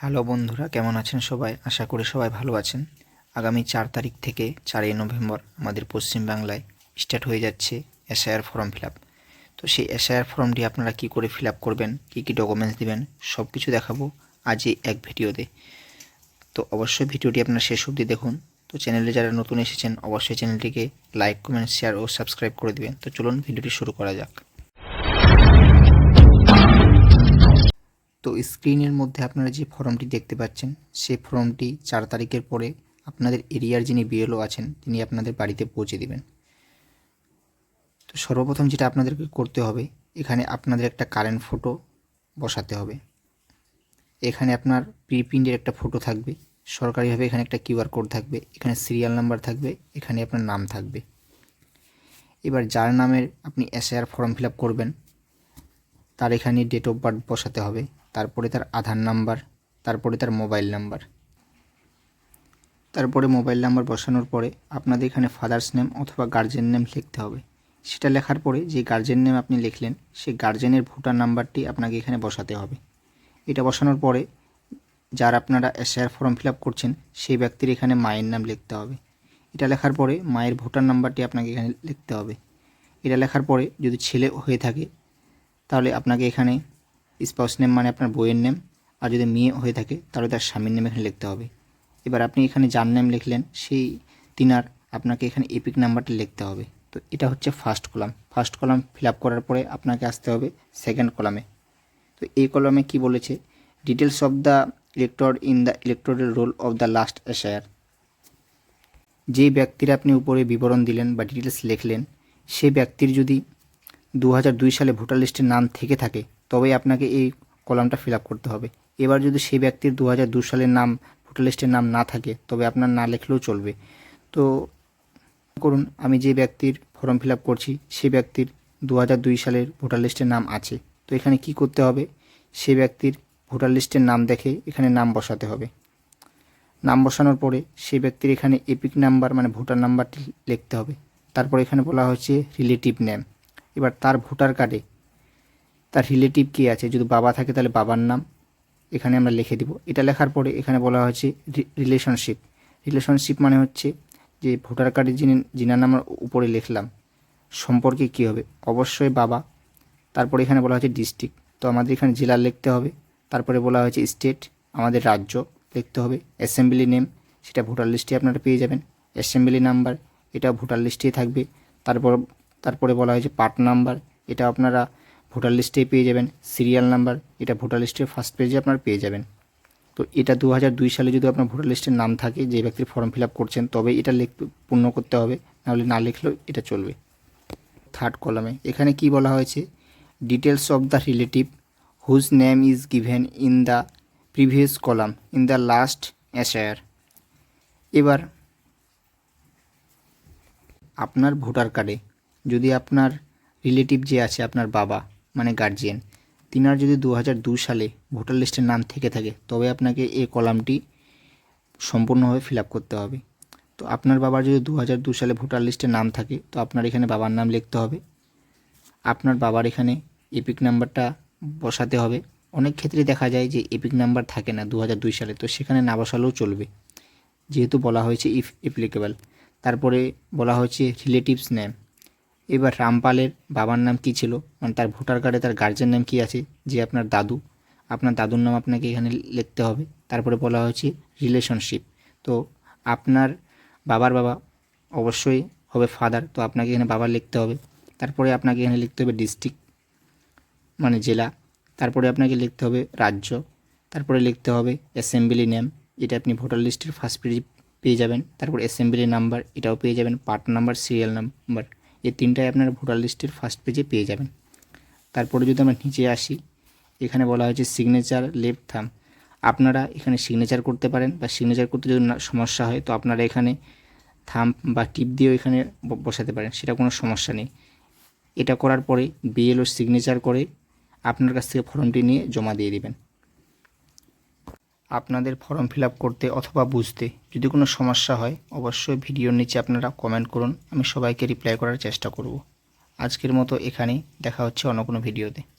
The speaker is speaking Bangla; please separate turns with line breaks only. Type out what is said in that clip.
হ্যালো বন্ধুরা, কেমন আছেন সবাই? আশা করি সবাই ভালো আছেন। আগামী চার তারিখ থেকে চারই নভেম্বর আমাদের পশ্চিমবাংলায় স্টার্ট হয়ে যাচ্ছে এসআইআর ফর্ম ফিল তো সেই এসআইআর ফর্মটি আপনারা কি করে ফিল করবেন, কী কী ডকুমেন্টস দিবেন সব কিছু দেখাবো আজ এই এক ভিডিওতে। তো অবশ্যই ভিডিওটি আপনারা শেষ অবধি দেখুন। তো চ্যানেলে যারা নতুন এসেছেন, অবশ্যই চ্যানেলটিকে লাইক, কমেন্ট, শেয়ার ও সাবস্ক্রাইব করে দিবেন। তো চলুন ভিডিওটি শুরু করা যাক। তো স্ক্রিনের মধ্যে আপনারা যে ফর্মটি দেখতে পাচ্ছেন সেই ফর্মটি চার তারিখের পরে আপনাদের এরিয়ার যিনি বিএলও আছেন, তিনি আপনাদের বাড়িতে পৌঁছে দিবেন। তো সর্বপ্রথম যেটা আপনাদেরকে করতে হবে, এখানে আপনাদের একটা কারেন্ট ফটো বসাতে হবে। এখানে আপনার প্রি প্রিন্টের একটা ফটো থাকবে, সরকারিভাবে এখানে একটা কিউআর কোড থাকবে, এখানে সিরিয়াল নাম্বার থাকবে, এখানে আপনার নাম থাকবে। এবার যার নামের আপনি এসআইআর ফর্ম ফিল করবেন, তার এখানে ডেট অফ বার্থ বসাতে হবে। তারপরে তার আধার নাম্বার, তারপরে তার মোবাইল নাম্বার। তারপরে মোবাইল নাম্বার বসানোর পরে আপনাদের এখানে ফাদার্স নেম অথবা গার্জেন নেম লিখতে হবে। সেটা লেখার পরে যে গার্জেন নেম আপনি লিখলেন, সেই গার্জেনের ভোটার নাম্বারটি আপনাকে এখানে বসাতে হবে। এটা বসানোর পরে যার আপনারা এসআর ফর্ম ফিল করছেন, সেই ব্যক্তির এখানে মায়ের নাম লিখতে হবে। এটা লেখার পরে মায়ের ভোটার নাম্বারটি আপনাকে এখানে লিখতে হবে। এটা লেখার পরে যদি ছেলে হয়ে থাকে, তাহলে আপনাকে এখানে স্পাউস নেম মানে আপনার বইয়ের নেম আর যদি মেয়ে হয়ে থাকে, তাহলে তার স্বামীর নেম এখানে লিখতে হবে। এবার আপনি এখানে যার নেম লিখলেন, সেই তিনার আপনাকে এখানে এপিক নাম্বারটা লিখতে হবে। তো এটা হচ্ছে first column first column fill করার পরে আপনাকে আসতে হবে সেকেন্ড কলামে তো এই কলামে কি বলেছে? Details of the elector in the electoral roll of the last এশায়ার যে ব্যক্তির আপনি উপরে বিবরণ দিলেন বা ডিটেলস লিখলেন সেই ব্যক্তির যদি দু হাজার দুই সালে ভোটার লিস্টের নাম থেকে থাকে তবেই আপনাকে এই কলামটা ফিল করতে হবে। এবার যদি সেই ব্যক্তির দু সালের নাম, ভোটার লিস্টের নাম না থাকে, তবে আপনার না লিখলেও চলবে। তো করুন, আমি যে ব্যক্তির ফর্ম ফিল করছি, সেই ব্যক্তির দু হাজার দুই সালের ভোটার লিস্টের নাম আছে। তো এখানে কি করতে হবে? সেই ব্যক্তির ভোটার লিস্টের নাম দেখে এখানে নাম বসাতে হবে। নাম বসানোর পরে সেই ব্যক্তির এখানে এপিক নাম্বার মানে ভোটার নাম্বারটি লিখতে হবে। তারপর এখানে বলা হচ্ছে রিলেটিভ নেম। এবার তার ভোটার কার্ডে তার রিলেটিভ কে আছে? যদি বাবা থাকে তাহলে বাবার নাম। এখানে আমরা লিখে দিব। এটা লেখার পরে এখানে বলা হচ্ছে রিলেশনশিপ রিলেশনশিপ মানে হচ্ছে যে ভোটার কার্ডে যিনি, যিনার নাম উপরে লিখলাম, সম্পর্কে কী হবে? অবশ্যই বাবা। তারপরে এখানে বলা হয়েছে ডিস্ট্রিক্ট তো আমাদের এখানে জেলা লিখতে হবে। তারপরে বলা হয়েছে স্টেট আমাদের রাজ্য লিখতে হবে। অ্যাসেম্বলি নেম সেটা ভোটার লিস্টে আপনারা পেয়ে যাবেন। অ্যাসেম্বলি নাম্বার এটা ভোটার লিস্টেই থাকবে। তারপর, তারপরে বলা হয়েছে পার্ট নাম্বার এটা আপনারা ভোটার লিস্টেই পেয়ে যাবেন সিরিয়াল নাম্বার এটা ভোটার লিস্টের ফার্স্ট পেজে আপনার পেয়ে যাবেন। তো এটা দু সালে যদি আপনার ভোটার লিস্টের নাম থাকে, যে ব্যক্তির ফর্ম ফিল করছেন, তবে এটা লিখ পূর্ণ করতে হবে, নাহলে না লিখলেও এটা চলবে। থার্ড কলামে এখানে কি বলা হয়েছে? Details of the relative whose name is given in the previous column in the last অ্যাশায়ার এবার, আপনার ভোটার কার্ডে যদি আপনার রিলেটিভ যে আছে, আপনার বাবা মানে গার্জিয়ান তিনার যদি দু দু সালে ভোটার লিস্টের নাম থেকে থাকে, তবে আপনাকে এই কলামটি সম্পূর্ণভাবে ফিল আপ করতে হবে। তো আপনার বাবার যদি দু দু সালে ভোটার লিস্টের নাম থাকে, তো আপনার এখানে বাবার নাম লিখতে হবে। আপনার বাবার এখানে এপিক নাম্বারটা বসাতে হবে। অনেক ক্ষেত্রে দেখা যায় যে এপিক নাম্বার থাকে না দু দুই সালে, তো সেখানে না বসালেও চলবে। যেহেতু বলা হয়েছে ইফ অ্যাপ্লিকেবল তারপরে বলা হয়েছে রিলেটিভস নেম এবার রামপালের বাবার নাম কি ছিল? মানে তার ভোটার কার্ডে তার গার্জেন নাম কি আছে? যে আপনার দাদু। আপনার দাদুর নাম আপনাকে এখানে লিখতে হবে। তারপরে বলা হয়েছে রিলেশনশিপ তো আপনার বাবার বাবা অবশ্যই হবে ফাদার তো আপনাকে এখানে বাবা লিখতে হবে। তারপরে আপনাকে এখানে লিখতে হবে ডিস্ট্রিক্ট মানে জেলা। তারপরে আপনাকে লিখতে হবে রাজ্য। তারপরে লিখতে হবে অ্যাসেম্বলি নেম এটা আপনি ভোটার লিস্টের ফার্স্ট পেজ পেয়ে যাবেন। তারপর অ্যাসেম্বলি নাম্বার এটাও পেয়ে যাবেন। পার্ট নাম্বার সিরিয়াল নাম্বার এই তিনটাই আপনারা ভোটার লিস্টের ফার্স্ট পেজে পেয়ে যাবেন। তারপরে যদি আমরা নিচে আসি, এখানে বলা হয়েছে সিগনেচার লেফট থাম আপনারা এখানে সিগনেচার করতে পারেন বা সিগনেচার করতে যদি সমস্যা হয়, তো আপনারা এখানে থাম বা টিপ দিয়েও এখানে বসাতে পারেন, সেটা কোনো সমস্যা নেই। এটা করার পরে বিএলও সিগনেচার করে আপনার কাছ থেকে ফর্মটি নিয়ে জমা দিয়ে দিবেন। আপনাদের ফর্ম ফিল করতে অথবা বুঝতে যদি কোনো সমস্যা হয়, অবশ্যই ভিডিওর নিচে আপনারা কমেন্ট করুন। আমি সবাইকে রিপ্লাই করার চেষ্টা করব। আজকের মতো এখানেই। দেখা হচ্ছে অন্য কোনো ভিডিওতে।